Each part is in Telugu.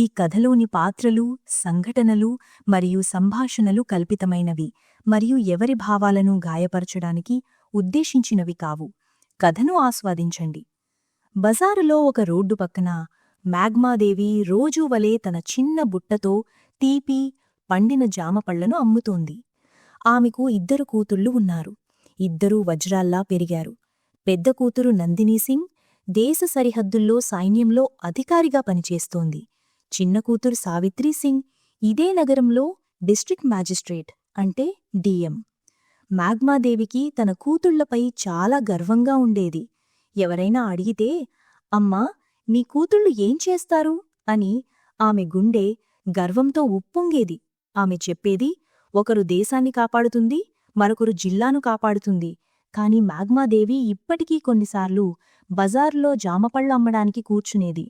ఈ కథలోని పాత్రలు సంఘటనలు మరియు సంభాషణలు కల్పితమైనవి మరియు ఎవరి భావాలను గాయపరచడానికి ఉద్దేశించినవి కావు. కథను ఆస్వాదించండి. బజారులో ఒక రోడ్డు పక్కన మ్యాగ్మాదేవి రోజూ వలె తన చిన్న బుట్టతో తీపి పండిన జామపళ్ళను అమ్ముతోంది. ఆమెకు ఇద్దరు కూతుళ్ళు ఉన్నారు. ఇద్దరూ వజ్రాల్లా పెరిగారు. పెద్ద కూతురు నందినీ సింగ్ దేశ సరిహద్దుల్లో సైన్యంలో అధికారిగా పనిచేస్తోంది. చిన్న కూతురు సావిత్రి సింగ్ ఇదే నగరంలో డిస్ట్రిక్ట్ మ్యాజిస్ట్రేట్ అంటే డిఎం. మ్యాగ్మాదేవికి తన కూతుళ్ళపై చాలా గర్వంగా ఉండేది. ఎవరైనా అడిగితే అమ్మా నీ కూతుళ్ళు ఏం చేస్తారు? అని ఆమె గుండె గర్వంతో ఉప్పొంగేది. ఆమె చెప్పేది ఒకరు దేశాన్ని కాపాడుతుంది మరొకరు జిల్లాను కాపాడుతుంది. కాని మ్యాగ్మాదేవి ఇప్పటికీ కొన్నిసార్లు బజార్లో జామపళ్ళు అమ్మడానికి కూర్చునేది.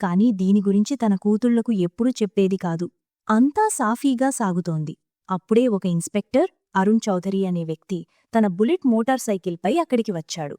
కాని దీని గురించి తన కూతుళ్ళకు ఎప్పుడూ చెప్పేది కాదు. అంతా సాఫీగా సాగుతోంది. అప్పుడే ఒక ఇన్స్పెక్టర్ అరుణ్ చౌదరి అనే వ్యక్తి తన బుల్లెట్ మోటార్ సైకిల్పై అక్కడికి వచ్చాడు.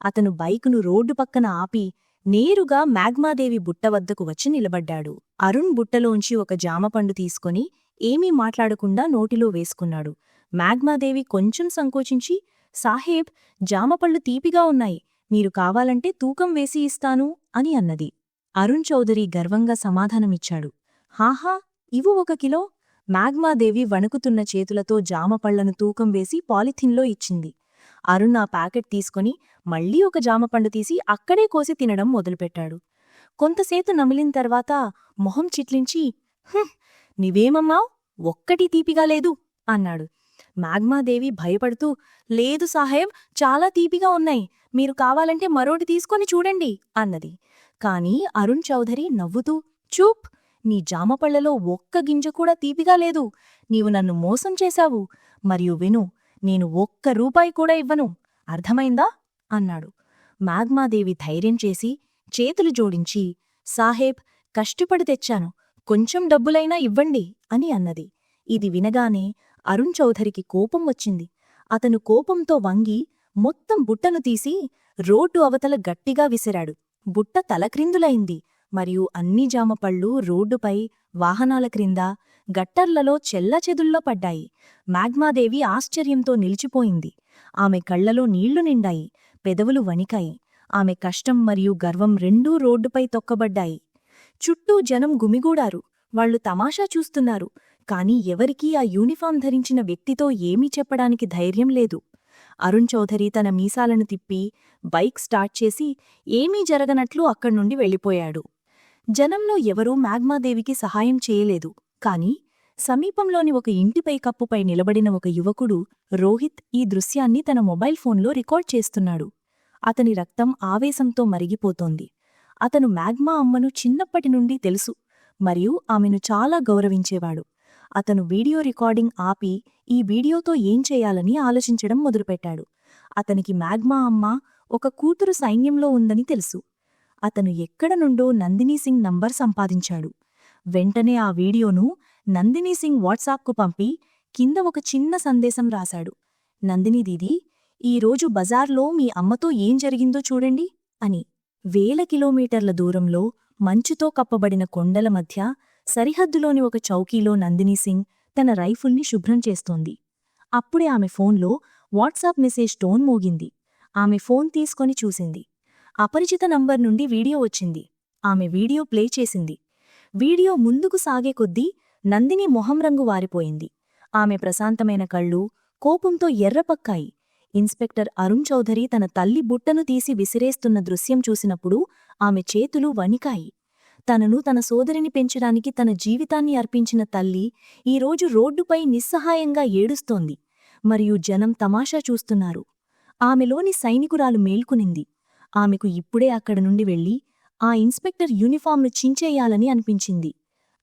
అతను బైకును రోడ్డు పక్కన ఆపి నేరుగా మ్యాగ్మాదేవి బుట్ట వద్దకు వచ్చి నిలబడ్డాడు. అరుణ్ బుట్టలోంచి ఒక జామపండు తీసుకొని ఏమీ మాట్లాడకుండా నోటిలో వేసుకున్నాడు. మ్యాగ్మాదేవి కొంచెం సంకోచించి సాహేబ్ జామపళ్ళు తీపిగా ఉన్నాయి. మీరు కావాలంటే తూకం వేసి ఇస్తాను అని అన్నది. అరుణ్ చౌదరి గర్వంగా సమాధానమిచ్చాడు. హాహా ఇవు ఒక కిలో మ్యాగ్మాదేవి వణుకుతున్న చేతులతో జామపళ్ళను తూకం వేసి పాలిథిన్లో ఇచ్చింది. అరుణ్ ఆ ప్యాకెట్ తీసుకుని మళ్ళీ ఒక జామపండు తీసి అక్కడే కోసి తినడం మొదలుపెట్టాడు. కొంతసేపు నమిలిన తర్వాత మొహం చిట్లించి "హుం, నీవేమమ్మావ్ ఒక్కటి తీపిగా లేదు అన్నాడు. మ్యాగ్మాదేవి భయపడుతూ లేదు సాహెబ్ చాలా తీపిగా ఉన్నాయి. మీరు కావాలంటే మరోటి తీసుకొని చూడండి అన్నది. కాని అరుణ్ చౌధరి నవ్వుతూ చూప్ నీ జామపళ్ళలో ఒక్క గింజ కూడా తీపిగా లేదు. నీవు నన్ను మోసం చేశావు. మరియు విను నేను ఒక్క రూపాయి కూడా ఇవ్వను. అర్థమైందా? అన్నాడు. మాగ్మాదేవి ధైర్యం చేసి చేతులు జోడించి సాహేబ్ కష్టపడి తెచ్చాను. కొంచెం డబ్బులైనా ఇవ్వండి అని అన్నది. ఇది వినగానే అరుణ్ చౌధరికి కోపం వచ్చింది. అతను కోపంతో వంగి మొత్తం బుట్టను తీసి రోడ్డు అవతల గట్టిగా విసిరాడు. బుట్ట తలక్రిందులైంది మరియు అన్ని జామపళ్ళు రోడ్డుపై వాహనాల క్రింద గట్టర్లలో చెల్లచెదుల్లో పడ్డాయి. మాగ్మాదేవి ఆశ్చర్యంతో నిలిచిపోయింది. ఆమె కళ్ళలో నీళ్ళు నిండాయి. పెదవులు వణికాయి. ఆమె కష్టం మరియు గర్వం రెండూ రోడ్డుపై తొక్కబడ్డాయి. చుట్టూ జనం గుమిగూడారు. వాళ్ళు తమాషా చూస్తున్నారు. కాని ఎవరికీ ఆ యూనిఫాం ధరించిన వ్యక్తితో ఏమీ చెప్పడానికి ధైర్యం లేదు. అరుణ్ చౌధరి తన మీసాలను తిప్పి బైక్ స్టార్ట్ చేసి ఏమీ జరగనట్లు అక్కడ్నుండి వెళ్ళిపోయాడు. జనంలో ఎవరూ మ్యాగ్మాదేవికి సహాయం చేయలేదు. కాని సమీపంలోని ఒక ఇంటిపై కప్పుపై నిలబడిన ఒక యువకుడు రోహిత్ ఈ దృశ్యాన్ని తన మొబైల్ ఫోన్లో రికార్డ్ చేస్తున్నాడు. అతని రక్తం ఆవేశంతో మరిగిపోతోంది. అతను మ్యాగ్మా అమ్మను చిన్నప్పటి నుండి తెలుసు మరియు ఆమెను చాలా గౌరవించేవాడు. అతను వీడియో రికార్డింగ్ ఆపి ఈ వీడియోతో ఏం చేయాలని ఆలోచించడం మొదలుపెట్టాడు. అతనికి మ్యాగ్మా అమ్మ ఒక కూతురు సైన్యంలో ఉందని తెలుసు. అతను ఎక్కడ నుండో నందినీ సింగ్ నంబర్ సంపాదించాడు. వెంటనే ఆ వీడియోను నందినీ సింగ్ వాట్సాప్కు పంపి కింద ఒక చిన్న సందేశం రాశాడు. నందిని దీదీ ఈరోజు బజార్లో మీ అమ్మతో ఏం జరిగిందో చూడండి అని. వేల కిలోమీటర్ల దూరంలో మంచుతో కప్పబడిన కొండల మధ్య సరిహద్దులోని ఒక చౌకీలో నందినీసింగ్ తన రైఫుల్ని శుభ్రం చేస్తోంది. అప్పుడే ఆమె ఫోన్లో వాట్సాప్ మెసేజ్ టోన్ మోగింది. ఆమె ఫోన్ తీసుకొని చూసింది. అపరిచిత నంబర్ నుండి వీడియో వచ్చింది. ఆమె వీడియో ప్లే చేసింది. వీడియో ముందుకు సాగే కొద్దీ నందిని మొహం రంగు వారిపోయింది. ఆమె ప్రశాంతమైన కళ్ళు కోపంతో ఎర్రపక్కాయి. ఇన్స్పెక్టర్ అరుణ్ చౌధరి తన తల్లి బుట్టను తీసి విసిరేస్తున్న దృశ్యం చూసినప్పుడు ఆమె చేతులు వణికాయి. తనను తన సోదరిని పెంచడానికి తన జీవితాన్ని అర్పించిన తల్లి ఈరోజు రోడ్డుపై నిస్సహాయంగా ఏడుస్తోంది. మరియు జనం తమాషా చూస్తున్నారు. ఆమెలోని సైనికురాలు మేల్కునింది. ఆమెకు ఇప్పుడే అక్కడ నుండి వెళ్ళి ఆ ఇన్స్పెక్టర్ యూనిఫామ్ను చించేయాలని అనిపించింది.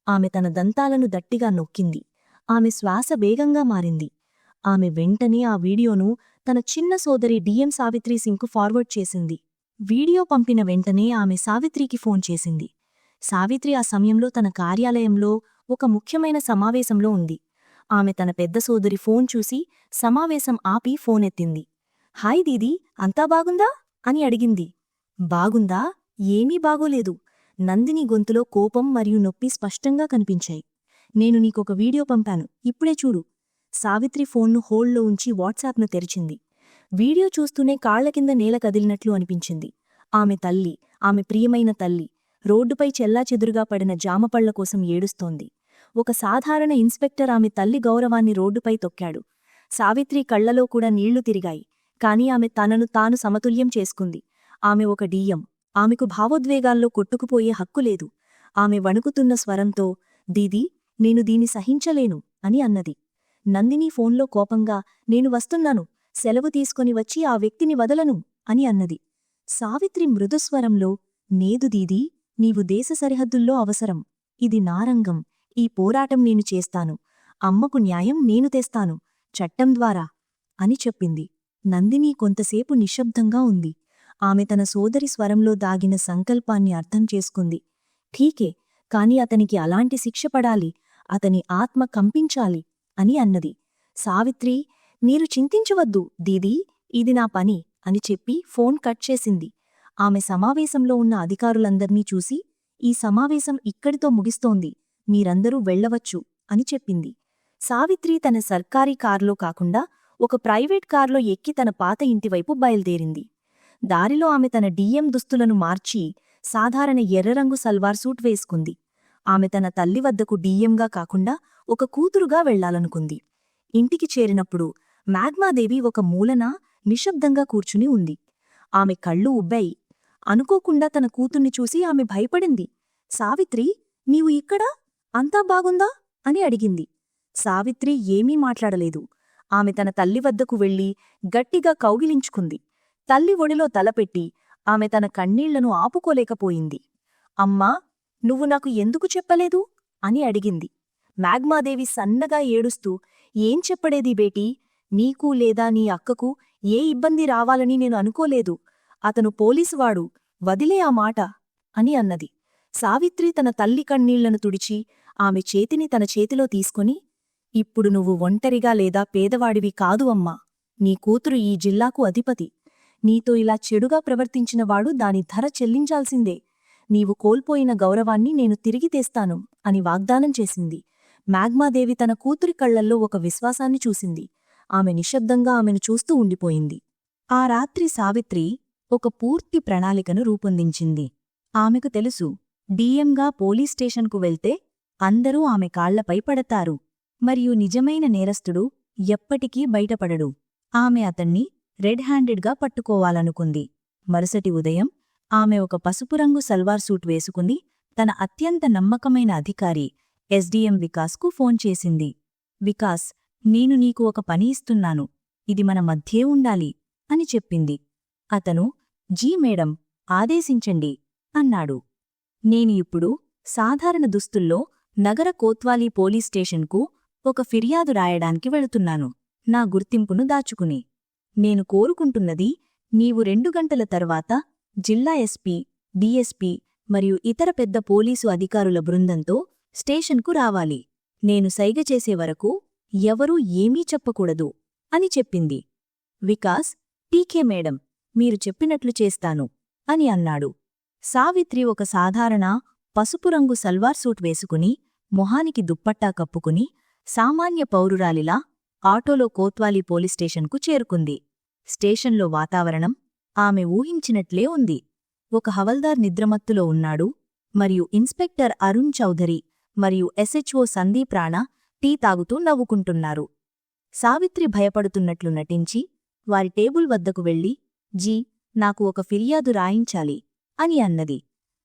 ఆమె తన దంతాలను దట్టిగా నొక్కింది. ఆమె శ్వాస వేగంగా మారింది. ఆమె వెంటనే ఆ వీడియోను తన చిన్న సోదరి డిఎం సావిత్రి సింగ్కు ఫార్వర్డ్ చేసింది. వీడియో పంపిన వెంటనే ఆమె సావిత్రికి ఫోన్ చేసింది. సావిత్రి ఆ సమయంలో తన కార్యాలయంలో ఒక ముఖ్యమైన సమావేశంలో ఉంది. ఆమె తన పెద్ద సోదరి ఫోన్ చూసి సమావేశం ఆపి ఫోనెత్తింది. హాయ్ దీదీ అంతా బాగుందా? అని అడిగింది. బాగుందా? ఏమీ బాగోలేదు. నందిని గొంతులో కోపం మరియు నొప్పి స్పష్టంగా కనిపించాయి. నేను నీకొక వీడియో పంపాను. ఇప్పుడే చూడు. సావిత్రి ఫోన్ను హోల్డ్లో ఉంచి వాట్సాప్ను తెరిచింది. వీడియో చూస్తూనే కాళ్ళ కింద నేల కదిలినట్లు అనిపించింది. ఆమె తల్లి ఆమె ప్రియమైన తల్లి రోడ్డుపై చెల్లాచెదురుగా పడిన జామపళ్ళ కోసం ఏడుస్తోంది. ఒక సాధారణ ఇన్స్పెక్టర్ ఆమె తల్లి గౌరవాన్ని రోడ్డుపై తొక్కాడు. సావిత్రి కళ్ళలో కూడా నీళ్ళు తిరిగాయి. కాని ఆమె తనను తాను సమతుల్యం చేసుకుంది. ఆమె ఒక డీయం ఆమెకు భావోద్వేగాల్లో కొట్టుకుపోయే హక్కు లేదు. ఆమె వణుకుతున్న స్వరంతో దీదీ నేను దీని సహించలేను అని అన్నది. నందిని ఫోన్లో కోపంగా నేను వస్తున్నాను. సెలవు తీసుకొని వచ్చి ఆ వ్యక్తిని వదలను అని అన్నది. సావిత్రి మృదుస్వరంలో నేదు దీదీ నీవు దేశ సరిహద్దుల్లో అవసరం. ఇది నారంగం ఈ పోరాటం నేను చేస్తాను. అమ్మకు న్యాయం నేను తెస్తాను. చట్టం ద్వారా అని చెప్పింది. నందిని కొంతసేపు నిశ్శబ్దంగా ఉంది. ఆమె తన సోదరి స్వరంలో దాగిన సంకల్పాన్ని అర్థం చేసుకుంది. ఠీకే కాని అతనికి అలాంటి శిక్ష పడాలి. అతని ఆత్మ కంపించాలి అని అన్నది. సావిత్రి మీరు చింతించవద్దు. దీదీ ఇది నా పని అని చెప్పి ఫోన్ కట్ చేసింది. ఆమె సమావేశంలో ఉన్న అధికారులందర్నీ చూసి ఈ సమావేశం ఇక్కడితో ముగిస్తోంది మీరందరూ వెళ్ళవచ్చు అని చెప్పింది. సావిత్రి తన సర్కారీ కారులో కాకుండా ఒక ప్రైవేట్ కారులో ఎక్కి తన పాత ఇంటివైపు బయలుదేరింది. దారిలో ఆమె తన డిఎం దుస్తులను మార్చి సాధారణ ఎర్రరంగు సల్వార్ సూట్ వేసుకుంది. ఆమె తన తల్లి వద్దకు డిఎంగా కాకుండా ఒక కూతురుగా వెళ్ళాలనుకుంది ఇంటికి చేరినప్పుడు మ్యాగ్మాదేవి ఒక మూలన నిశ్శబ్దంగా కూర్చుని ఉంది. ఆమె కళ్ళు ఉబ్బాయి అనుకోకుండా తన కూతుర్ని చూసి ఆమె భయపడింది. సావిత్రి నీవు ఇక్కడా? అంతా బాగుందా? అని అడిగింది. సావిత్రి ఏమీ మాట్లాడలేదు. ఆమె తన తల్లి వద్దకు వెళ్ళి గట్టిగా కౌగిలించుకుంది. తల్లి ఒడిలో తలపెట్టి ఆమె తన కన్నీళ్ళను ఆపుకోలేకపోయింది. అమ్మా నువ్వు నాకు ఎందుకు చెప్పలేదు? అని అడిగింది. మ్యాగ్మాదేవి సన్నగా ఏడుస్తూ ఏం చెప్పడేది బేటీ? నీకు లేదా నీ అక్కకు ఏ ఇబ్బంది రావాలని నేను అనుకోలేదు. అతను పోలీసువాడు వదిలే ఆ మాట అని అన్నది. సావిత్రి తన తల్లి కన్నీళ్ళను తుడిచి ఆమె చేతిని తన చేతిలో తీసుకొని ఇప్పుడు నువ్వు ఒంటరిగా లేదా పేదవాడివి కాదు అమ్మా. నీ కూతురు ఈ జిల్లాకు అధిపతి. నీతో ఇలా చెడుగా ప్రవర్తించినవాడు దాని ధర చెల్లించాల్సిందే. నీవు కోల్పోయిన గౌరవాన్ని నేను తిరిగి తెస్తాను అని వాగ్దానం చేసింది. మ్యాగ్మాదేవి తన కూతురి కళ్ళల్లో ఒక విశ్వాసాన్ని చూసింది. ఆమె నిశ్శబ్దంగా ఆమెను చూస్తూ ఉండిపోయింది. ఆ రాత్రి సావిత్రి ఒక పూర్తి ప్రణాళికను రూపొందించింది. ఆమెకు తెలుసు డీఎంగా పోలీస్ స్టేషన్కు వెళ్తే అందరూ ఆమె కాళ్ళపై పడతారు. మరియు నిజమైన నేరస్తుడు ఎప్పటికీ బయటపడడు. ఆమె అతన్ని రెడ్ హ్యాండెడ్గా పట్టుకోవాలనుకుంది. మరుసటి ఉదయం ఆమె ఒక పసుపు రంగు సల్వార్ సూట్ వేసుకుని తన అత్యంత నమ్మకమైన అధికారి ఎస్డీఎం వికాస్కు ఫోన్ చేసింది. వికాస్ నేను నీకు ఒక పని ఇస్తున్నాను. ఇది మన మధ్యే ఉండాలి అని చెప్పింది. అతను జీ మేడం ఆదేశించండి అన్నాడు. నేను ఇప్పుడు సాధారణ దుస్తుల్లో నగర కోత్వాలీ పోలీస్ స్టేషన్కు ఒక ఫిర్యాదు రాయడానికి వెళుతున్నాను. నా గుర్తింపును దాచుకుని. నేను కోరుకుంటున్నది నీవు రెండు గంటల తర్వాత జిల్లా ఎస్పీ డిఎస్పీ మరియు ఇతర పెద్ద పోలీసు అధికారుల బృందంతో స్టేషన్కు రావాలి. నేను సైగ చేసే వరకు ఎవరూ ఏమీ చెప్పకూడదు అని చెప్పింది. వికాస్ టీకే మేడం మీరు చెప్పినట్లు చేస్తాను అని అన్నాడు. సావిత్రి ఒక సాధారణ పసుపు రంగు సల్వార్ సూట్ వేసుకుని మొహానికి దుప్పట్టా కప్పుకుని సామాన్య పౌరురాలిలా ఆటోలో కోత్వాలీ పోలీస్ స్టేషన్కు చేరుకుంది. స్టేషన్లో వాతావరణం ఆమె ఊహించినట్లే ఉంది. ఒక హవల్దార్ నిద్రమత్తులో ఉన్నాడు మరియు ఇన్స్పెక్టర్ అరుణ్ చౌధరి మరియు ఎస్హెచ్ఓ సందీప్ రాణా టీ తాగుతూ నవ్వుకుంటున్నారు. సావిత్రి భయపడుతున్నట్లు నటించి వారి టేబుల్ వద్దకు వెళ్ళి జీ నాకు ఒక ఫిర్యాదు రాయించాలి అని అన్నది.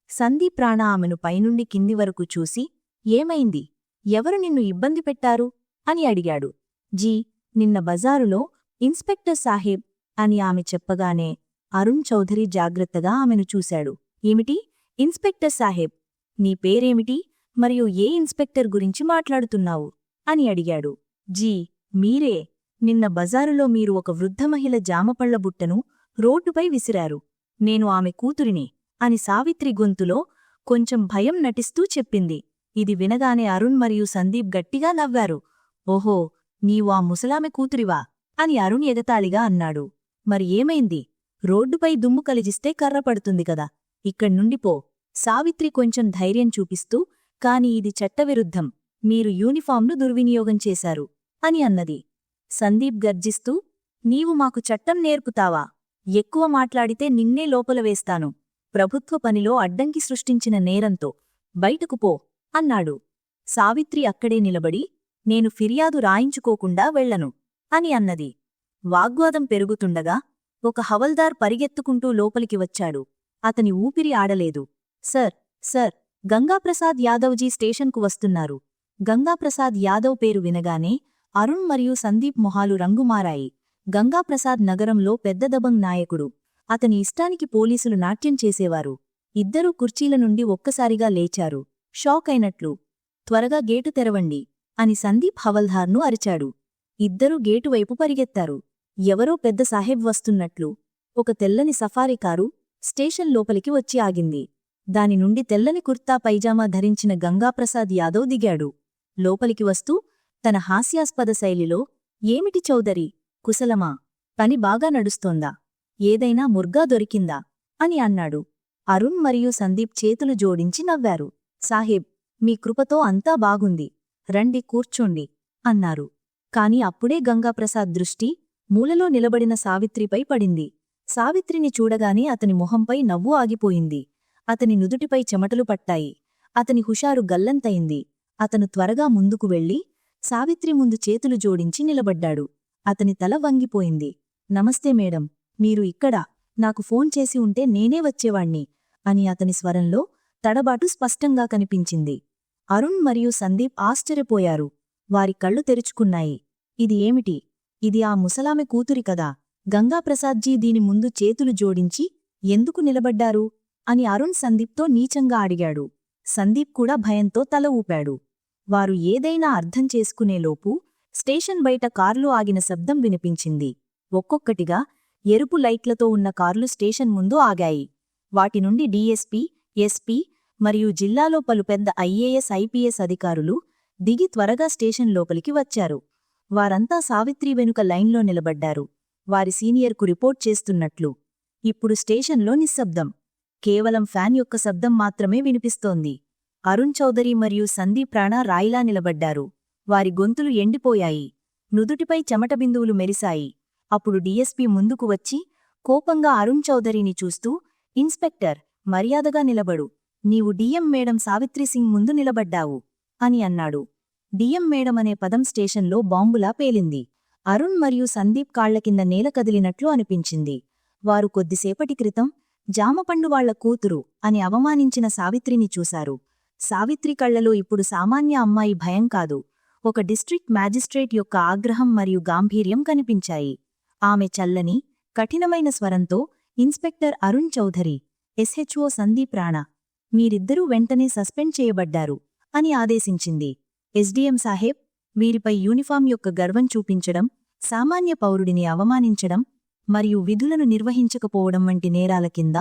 సందీప్రాణ ఆమెను పైనుండి కింది వరకు చూసి ఏమైంది? ఎవరు నిన్ను ఇబ్బంది పెట్టారు? అని అడిగాడు. జీ నిన్న బజారులో ఇన్స్పెక్టర్ సాహెబ్ అని ఆమె చెప్పగానే అరుణ్ చౌధరి జాగ్రత్తగా ఆమెను చూశాడు. ఏమిటి? ఇన్స్పెక్టర్ సాహెబ్ నీ పేరేమిటి? మరియు ఏ ఇన్స్పెక్టర్ గురించి మాట్లాడుతున్నావు? అని అడిగాడు. జీ మీరే నిన్న బజారులో మీరు ఒక వృద్ధ మహిళ జామపళ్ళ బుట్టను రోడ్డుపై విసిరారు. నేను ఆమె కూతురిని అని సావిత్రి గొంతులో కొంచెం భయం నటిస్తూ చెప్పింది. ఇది వినగానే అరుణ్ మరియు సందీప్ గట్టిగా నవ్వారు. ఓహో నీవు ఆ ముసలామె కూతురివా? అని అరుణ్ ఎగతాళిగా అన్నాడు. మరి ఏమైంది? రోడ్డుపై దుమ్ము కలిజిస్తే కర్రపడుతుంది కదా. ఇక్కడ్నుండి పో. సావిత్రి కొంచెం ధైర్యం చూపిస్తూ కాని ఇది చట్టవిరుద్ధం. మీరు యూనిఫామ్ను దుర్వినియోగం చేశారు అని అన్నది. సందీప్ గర్జిస్తూ నీవు మాకు చట్టం నేర్పుతావా? ఎక్కువ మాట్లాడితే నిన్నే లోపల వేస్తాను. ప్రభుత్వ పనిలో అడ్డంకి సృష్టించిన నేరంతో బయటకు పో అన్నాడు. సావిత్రి అక్కడే నిలబడి నేను ఫిర్యాదు రాయించుకోకుండా వెళ్ళను అని అన్నది. వాగ్వాదం పెరుగుతుండగా ఒక హవల్దార్ పరిగెత్తుకుంటూ లోపలికి వచ్చాడు. అతని ఊపిరి ఆడలేదు. సర్ సర్ గంగాప్రసాద్ యాదవ్జీ స్టేషన్కు వస్తున్నారు. గంగాప్రసాద్ యాదవ్ పేరు వినగానే అరుణ్ మరియు సందీప్ మొహాలు రంగుమారాయి. గంగాప్రసాద్ నగరంలో పెద్దదబంగ్ నాయకుడు. అతని ఇష్టానికి పోలీసులు నాట్యం చేసేవారు. ఇద్దరూ కుర్చీల నుండి ఒక్కసారిగా లేచారు. షాక్ అయినట్లు త్వరగా గేటు తెరవండి అని సందీప్ హవల్దార్ను అరిచాడు. ఇద్దరూ గేటు వైపు పరిగెత్తారు. ఎవరో పెద్ద సాహెబ్ వస్తున్నట్లు ఒక తెల్లని సఫారీ కారు స్టేషన్ లోపలికి వచ్చి ఆగింది. దాని నుండి తెల్లని కుర్తా పైజామా ధరించిన గంగాప్రసాద్ యాదవ్ దిగాడు. లోపలికి వస్తూ తన హాస్యాస్పద శైలిలో ఏమిటి చౌదరి కుశలమా? పని బాగా నడుస్తోందా? ఏదైనా ముర్గా దొరికిందా? అని అన్నాడు. అరుణ్ మరియు సందీప్ చేతులు జోడించి నవ్వారు. సాహెబ్ మీ కృపతో అంతా బాగుంది. రండి కూర్చోండి అన్నారు. కాని అప్పుడే గంగాప్రసాద్ దృష్టి మూలలో నిలబడిన సావిత్రిపై పడింది. సావిత్రిని చూడగానే అతని మొహంపై నవ్వు ఆగిపోయింది. అతని నుదుటిపై చెమటలు పట్టాయి. అతని హుషారు గల్లంతయింది. అతను త్వరగా ముందుకు వెళ్ళి సావిత్రి ముందు చేతులు జోడించి నిలబడ్డాడు. అతని తల వంగిపోయింది. నమస్తే మేడం మీరు ఇక్కడ నాకు ఫోన్ చేసి ఉంటే నేనే వచ్చేవాణ్ణి అని అతని స్వరంలో తడబాటు స్పష్టంగా కనిపించింది. అరుణ్ మరియు సందీప్ ఆశ్చర్యపోయారు. వారి కళ్ళు తెరుచుకున్నాయి. ఇది ఏమిటి? ఇది ఆ ముసలామె కూతురి కదా గంగాప్రసాద్జీ దీని ముందు చేతులు జోడించి ఎందుకు నిలబడ్డారు? అని అరుణ్ సందీప్తో నీచంగా అడిగాడు. సందీప్ కూడా భయంతో తల ఊపాడు. వారు ఏదైనా అర్థం చేసుకునేలోపు స్టేషన్ బయట కార్లు ఆగిన శబ్దం వినిపించింది. ఒక్కొక్కటిగా ఎరుపు లైట్లతో ఉన్న కార్లు స్టేషన్ ముందు ఆగాయి. వాటి నుండి డీఎస్పీ ఎస్పీ మరియు జిల్లాలో పలు పెద్ద ఐఏఎస్ ఐపీఎస్ అధికారులు దిగి త్వరగా స్టేషన్ లోపలికి వచ్చారు. వారంతా సావిత్రి వెనుక లైన్లో నిలబడ్డారు. వారి సీనియర్కు రిపోర్ట్ చేస్తున్నట్లు. ఇప్పుడు స్టేషన్లో నిశ్శబ్దం. కేవలం ఫ్యాన్ యొక్క శబ్దం మాత్రమే వినిపిస్తోంది. అరుణ్ చౌదరి మరియు సందీప్ రాణా రాయిలా నిలబడ్డారు. వారి గొంతులు ఎండిపోయాయి. నుదుటిపై చెమట బిందువులు మెరిశాయి. అప్పుడు డీఎస్పీ ముందుకు వచ్చి కోపంగా అరుణ్ చౌదరిని చూస్తూ ఇన్స్పెక్టర్ మర్యాదగా నిలబడు. నీవు డిఎం మేడం సావిత్రి సింగ్ ముందు నిలబడ్డావు అని అన్నాడు. డిఎం మేడం అనే పదం స్టేషన్లో బాంబులా పేలింది. అరుణ్ మరియు సందీప్ కాళ్ళ కింద నేల కదిలినట్లు అనిపించింది. వారు కొద్దిసేపటి క్రితం జామపండు వాళ్ళ కూతురు అని అవమానించిన సావిత్రిని చూశారు. సావిత్రి కళ్ళలో ఇప్పుడు సామాన్య అమ్మాయి భయం కాదు. ఒక డిస్ట్రిక్ట్ మ్యాజిస్ట్రేట్ యొక్క ఆగ్రహం మరియు గాంభీర్యం కనిపించాయి. ఆమె చల్లని కఠినమైన స్వరంతో ఇన్స్పెక్టర్ అరుణ్ చౌధరి ఎస్హెచ్ఓ సందీప్ రాణా మీరిద్దరూ వెంటనే సస్పెండ్ చేయబడ్డారు అని ఆదేశించింది. ఎస్డీఎం సాహెబ్ వీరిపై యూనిఫామ్ యొక్క గర్వం చూపించడం సామాన్య పౌరుడిని అవమానించడం మరియు విధులను నిర్వహించకపోవడం వంటి నేరాల కింద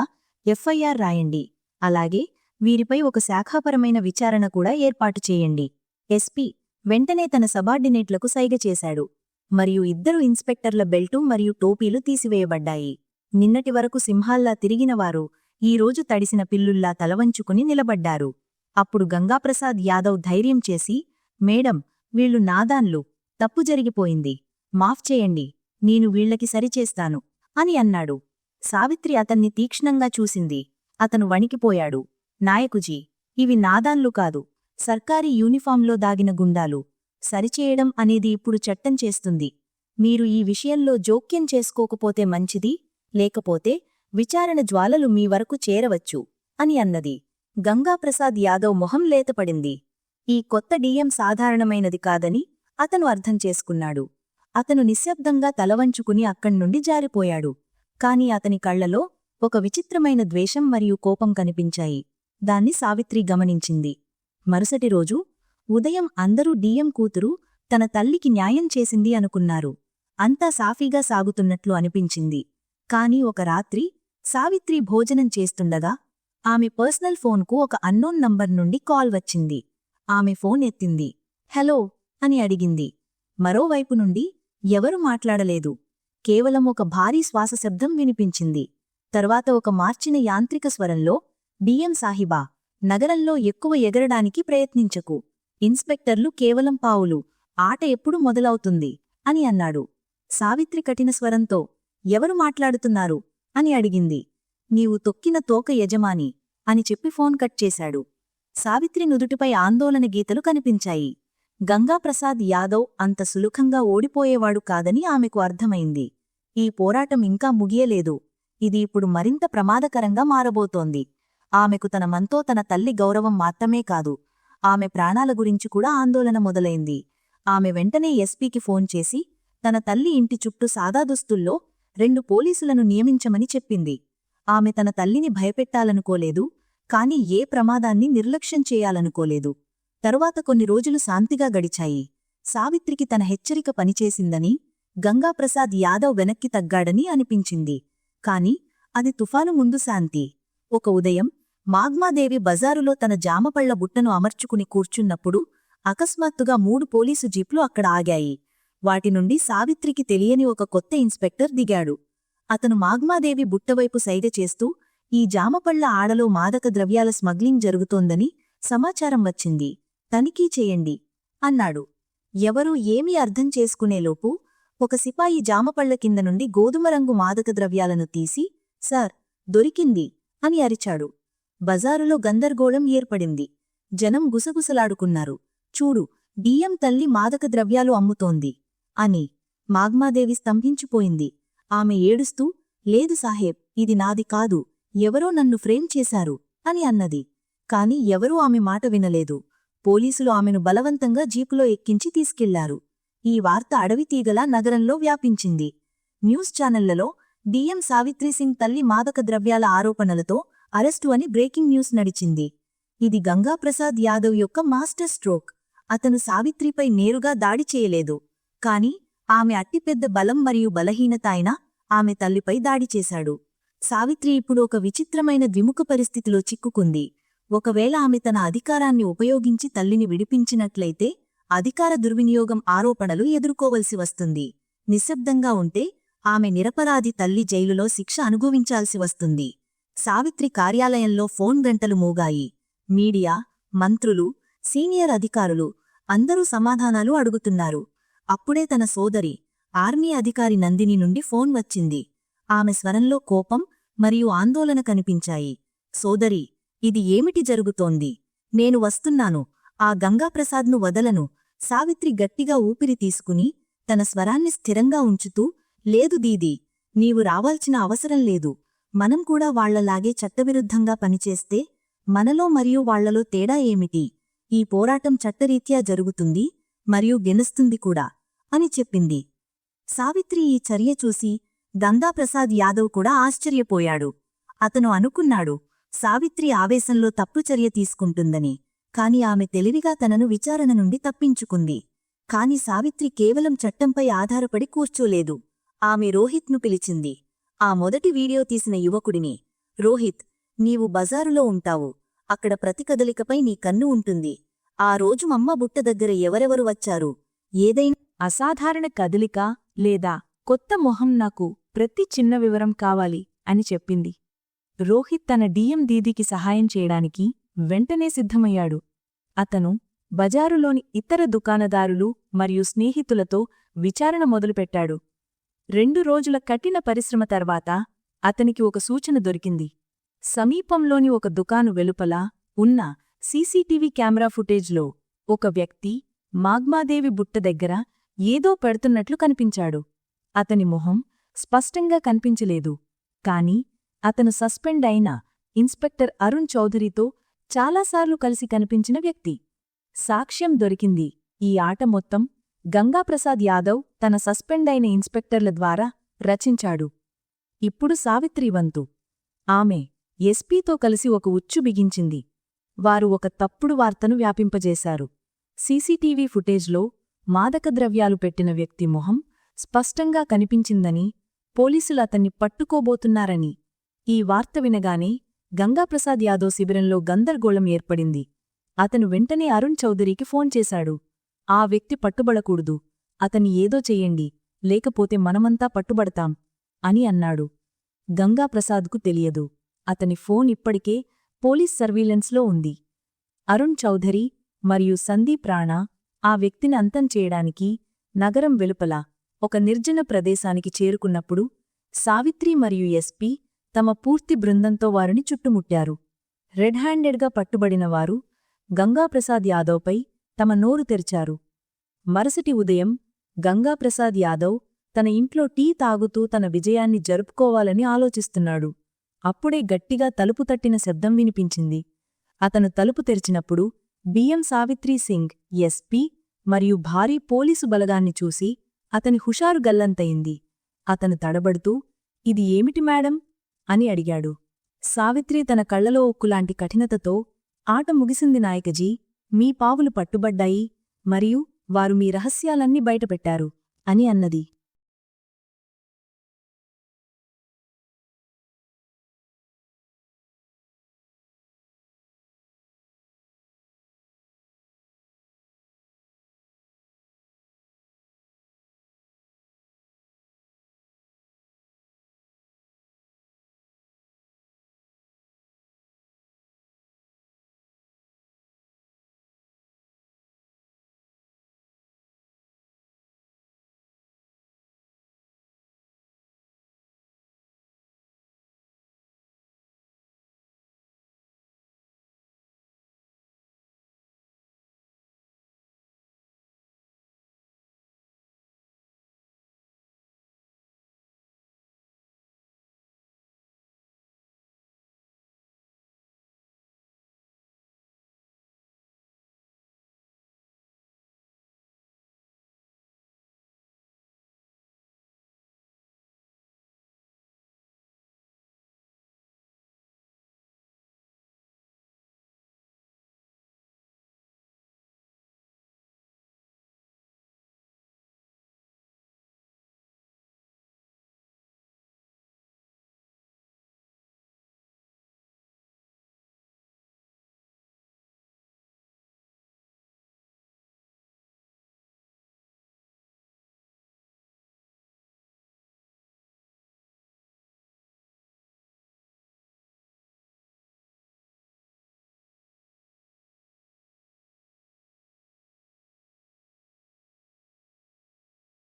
ఎఫ్ఐఆర్ రాయండి. అలాగే వీరిపై ఒక శాఖాపరమైన విచారణ కూడా ఏర్పాటు చేయండి. ఎస్పీ వెంటనే తన సబార్డినేట్లకు సైగ చేశాడు. మరియు ఇద్దరు ఇన్స్పెక్టర్ల బెల్టు మరియు టోపీలు తీసివేయబడ్డాయి. నిన్నటి వరకు సింహాల్లా తిరిగినవారు ఈరోజు తడిసిన పిల్లుల్లా తలవంచుకుని నిలబడ్డారు. అప్పుడు గంగాప్రసాద్ యాదవ్ ధైర్యం చేసి మేడం వీళ్ళు నాదాన్లు. తప్పు జరిగిపోయింది. మాఫ్ చేయండి. నేను వీళ్ళకి సరిచేస్తాను. అని అన్నాడు. సావిత్రి అతన్ని తీక్ష్ణంగా చూసింది. అతను వణికిపోయాడు. నాయకుజీ ఇవి నాదాన్లు కాదు. సర్కారీ యూనిఫాంలో దాగిన గుండాలు సరిచేయడం అనేది ఇప్పుడు చట్టం చేస్తుంది. మీరు ఈ విషయంలో జోక్యం చేసుకోకపోతే మంచిది లేకపోతే విచారణ జ్వాలలు మీ వరకు చేరవచ్చు అని అన్నది. గంగాప్రసాద్ యాదవ్ మొహం లేతపడింది. ఈ కొత్త డిఎం సాధారణమైనది కాదని అతను అర్థం చేసుకున్నాడు. అతను నిశ్శబ్దంగా తలవంచుకుని అక్కడ్నుండి జారిపోయాడు. కాని అతని కళ్ళలో ఒక విచిత్రమైన ద్వేషం మరియు కోపం కనిపించాయి. దాన్ని సావిత్రి గమనించింది. మరుసటి రోజు ఉదయం అందరూ డిఎం కూతురు తన తల్లికి న్యాయం చేసింది అనుకున్నారు. అంతా సాఫీగా సాగుతున్నట్లు అనిపించింది. కాని ఒక రాత్రి సావిత్రి భోజనం చేస్తుండగా ఆమె పర్సనల్ ఫోన్కు ఒక అన్నోన్ నంబర్ నుండి కాల్ వచ్చింది. ఆమె ఫోన్ ఎత్తింది. హలో అని అడిగింది. మరోవైపు నుండి ఎవరు మాట్లాడలేదు. కేవలం ఒక భారీ శ్వాస శబ్దం వినిపించింది. తర్వాత ఒక మార్చిన యాంత్రిక స్వరంలో డిఎం సాహిబా నగరంలో ఎక్కువ ఎగరడానికి ప్రయత్నించకు. ఇన్స్పెక్టర్లు కేవలం పావులు ఆట ఎప్పుడు మొదలవుతుంది? అని అన్నాడు. సావిత్రి కఠిన స్వరంతో ఎవరు మాట్లాడుతున్నారు? అని అడిగింది. నీవు తొక్కిన తోక యజమాని అని చెప్పి ఫోన్ కట్ చేశాడు. సావిత్రి నుదుటిపై ఆందోళన గీతలు కనిపించాయి. గంగాప్రసాద్ యాదవ్ అంత సులుఖంగా ఓడిపోయేవాడు కాదని ఆమెకు అర్థమైంది. ఈ పోరాటం ఇంకా ముగియలేదు. ఇది ఇప్పుడు మరింత ప్రమాదకరంగా మారబోతోంది. ఆమెకు తన మనతో తన తల్లి గౌరవం మాత్రమే కాదు ఆమె ప్రాణాల గురించి కూడా ఆందోళన మొదలైంది. ఆమె వెంటనే ఎస్పీకి ఫోన్ చేసి తన తల్లి ఇంటి చుట్టూ సాదా దుస్తుల్లో రెండు పోలీసులను నియమించమని చెప్పింది. ఆమె తన తల్లిని భయపెట్టాలనుకోలేదు కాని ఏ ప్రమాదాన్ని నిర్లక్ష్యం చేయాలనుకోలేదు. తరువాత కొన్ని రోజులు శాంతిగా గడిచాయి. సావిత్రికి తన హెచ్చరిక పనిచేసిందని గంగాప్రసాద్ యాదవ్ వెనక్కి తగ్గాడని అనిపించింది. కాని అది తుఫాను ముందు శాంతి. ఒక ఉదయం మాగ్మాదేవి బజారులో తన జామపళ్ళ బుట్టను అమర్చుకుని కూర్చున్నప్పుడు అకస్మాత్తుగా మూడు పోలీసు జీప్లు అక్కడ ఆగాయి. వాటి నుండి సావిత్రికి తెలియని ఒక కొత్త ఇన్స్పెక్టర్ దిగాడు. అతను మాగ్మాదేవి బుట్టవైపు సైగ చేస్తూ ఈ జామపళ్ళ ఆడలో మాదక ద్రవ్యాల స్మగ్లింగ్ జరుగుతోందని సమాచారం వచ్చింది. తనిఖీ చేయండి అన్నాడు. ఎవరూ ఏమీ అర్థం చేసుకునేలోపు ఒక సిపాయి జామపళ్ళ కింద నుండి గోధుమ రంగు మాదక ద్రవ్యాలను తీసి సార్ దొరికింది అని అరిచాడు. బజారులో గందరగోళం ఏర్పడింది. జనం గుసగుసలాడుకున్నారు. చూడు బియ్యం తల్లి మాదక ద్రవ్యాలు అమ్ముతోంది. అని మాగ్మాదేవి స్తంభించిపోయింది. ఆమె ఏడుస్తూ లేదు సాహెబ్ ఇది నాది కాదు. ఎవరో నన్ను ఫ్రేమ్ చేశారు అని అన్నది. కాని ఎవరూ ఆమె మాట వినలేదు. పోలీసులు ఆమెను బలవంతంగా జీపులో ఎక్కించి తీసుకెళ్ళారు. ఈ వార్త అడవి తీగలా నగరంలో వ్యాపించింది. న్యూస్ ఛానళ్ళలో డిఎం సావిత్రీసింగ్ తల్లి మాదక ద్రవ్యాల ఆరోపణలతో అరెస్టు అని బ్రేకింగ్ న్యూస్ నడిచింది. ఇది గంగాప్రసాద్ యాదవ్ యొక్క మాస్టర్ స్ట్రోక్. అతను సావిత్రిపై నేరుగా దాడి చేయలేదు. కాని ఆమె అట్టిపెద్ద బలం మరియు బలహీనత అయిన ఆమె తల్లిపై దాడి చేశాడు. సావిత్రి ఇప్పుడు ఒక విచిత్రమైన ద్విముఖ పరిస్థితిలో చిక్కుకుంది. ఒకవేళ ఆమె తన అధికారాన్ని ఉపయోగించి తల్లిని విడిపించినట్లయితే అధికార దుర్వినియోగం ఆరోపణలు ఎదుర్కోవలసి వస్తుంది. నిశ్శబ్దంగా ఉంటే ఆమె నిరపరాధి తల్లి జైలులో శిక్ష అనుభవించాల్సి వస్తుంది. సావిత్రి కార్యాలయంలో ఫోన్ గంటలు మోగాయి. మీడియా మంత్రులు సీనియర్ అధికారులు అందరూ సమాధానాలు అడుగుతున్నారు. అప్పుడే తన సోదరి ఆర్మీ అధికారి నందిని నుండి ఫోన్ వచ్చింది. ఆమె స్వరంలో కోపం మరియు ఆందోళన కనిపించాయి. సోదరి ఇది ఏమిటి జరుగుతోంది? నేను వస్తున్నాను. ఆ గంగాప్రసాద్ను వదలను. సావిత్రి గట్టిగా ఊపిరి తీసుకుని తన స్వరాన్ని స్థిరంగా ఉంచుతూ లేదు దీదీ నీవు రావాల్సిన అవసరం లేదు. మనం కూడా వాళ్ళలాగే చట్టవిరుద్ధంగా పనిచేస్తే మనలో మరియు వాళ్ళలో తేడా ఏమిటి? ఈ పోరాటం చట్టరీత్యా జరుగుతుంది మరియు గెలుస్తుంది కూడా అని చెప్పింది. సావిత్రి ఈ చర్య చూసి గంగాప్రసాద్ యాదవ్ కూడా ఆశ్చర్యపోయాడు. అతను అనుకున్నాడు సావిత్రి ఆవేశంలో తప్పు చర్య తీసుకుంటుందని కాని ఆమె తెలివిగా తనను విచారణ నుండి తప్పించుకుంది. కాని సావిత్రి కేవలం చట్టంపై ఆధారపడి కూర్చోలేదు. ఆమె రోహిత్ను పిలిచింది ఆ మొదటి వీడియో తీసిన యువకుడిని రోహిత్ నీవు బజారులో ఉంటావు. అక్కడ ప్రతి కదలికపై నీ కన్ను ఉంటుంది. ఆ రోజు మమ్మ బుట్ట దగ్గర ఎవరెవరు వచ్చారు? ఏదైనా అసాధారణ కదలిక లేదా కొత్త మొహం నాకు ప్రతి చిన్న వివరం కావాలి అని చెప్పింది. రోహిత్ తన డిఎం దీదీకి సహాయం చేయడానికి వెంటనే సిద్ధమయ్యాడు. అతను బజారులోని ఇతర దుకాణదారులు మరియు స్నేహితులతో విచారణ మొదలుపెట్టాడు. రెండు రోజుల కఠిన పరిశ్రమ తర్వాత అతనికి ఒక సూచన దొరికింది. సమీపంలోని ఒక దుకాను వెలుపల ఉన్న సీసీటీవీ కెమెరా ఫుటేజ్లో ఒక వ్యక్తి మాగ్మాదేవి బుట్ట దగ్గర ఏదో పెడుతున్నట్లు కనిపించాడు. అతని మొహం స్పష్టంగా కనిపించలేదు. కాని అతను సస్పెండ్ అయిన ఇన్స్పెక్టర్ అరుణ్ చౌదరితో చాలాసార్లు కలిసి కనిపించిన వ్యక్తి. సాక్ష్యం దొరికింది. ఈ ఆట మొత్తం గంగాప్రసాద్ యాదవ్ తన సస్పెండ్ అయిన ఇన్స్పెక్టర్ల ద్వారా రచించాడు. ఇప్పుడు సావిత్రి వంతు ఆమె ఎస్పీతో కలిసి ఒక ఉచ్చు బిగించింది. వారు ఒక తప్పుడు వార్తను వ్యాపింపజేశారు. సీసీటీవీ ఫుటేజ్లో మాదకద్రవ్యాలు పెట్టిన వ్యక్తి మొహం స్పష్టంగా కనిపించిందని పోలీసులు అతన్ని పట్టుకోబోతున్నారని. ఈ వార్త వినగానే గంగాప్రసాద్ యాదవ్ శిబిరంలో గందరగోళం ఏర్పడింది. అతను వెంటనే అరుణ్ చౌదరికి ఫోన్ చేశాడు. ఆ వ్యక్తి పట్టుబడకూడదు. అతని ఏదో చెయ్యండి లేకపోతే మనమంతా పట్టుబడతాం అని అన్నాడు. గంగాప్రసాద్కు తెలియదు. అతని ఫోన్ ఇప్పటికే పోలీస్ సర్వీలెన్స్లో ఉంది. అరుణ్ చౌధరి మరియు సందీప్ రాణా ఆ వ్యక్తిని అంతం చేయడానికి నగరం వెలుపల ఒక నిర్జన ప్రదేశానికి చేరుకున్నప్పుడు సావిత్రి మరియు ఎస్పీ తమ పూర్తి బృందంతో వారిని చుట్టుముట్టారు. రెడ్ హ్యాండెడ్గా పట్టుబడినవారు గంగాప్రసాద్ యాదవ్పై తమ నోరు తెరిచారు. మరుసటి ఉదయం గంగాప్రసాద్ యాదవ్ తన ఇంట్లో టీ తాగుతూ తన విజయాన్ని జరుపుకోవాలని ఆలోచిస్తున్నాడు. అప్పుడే గట్టిగా తలుపు తట్టిన శబ్దం వినిపించింది. అతను తలుపు తెరిచినప్పుడు బిఎం సావిత్రి సింగ్ ఎస్పీ మరియు భారీ పోలీసు బలగాన్ని చూసి అతని హుషారు గల్లంతయింది. అతను తడబడుతూ ఇది ఏమిటి మేడం అని అడిగాడు. సావిత్రి తన కళ్ళలో ఉక్కులాంటి కఠినతతో ఆట ముగిసింది నాయకజీ మీ పావులు పట్టుబడ్డాయి మరియు వారు మీ రహస్యాలన్నీ బయటపెట్టారు అని అన్నది.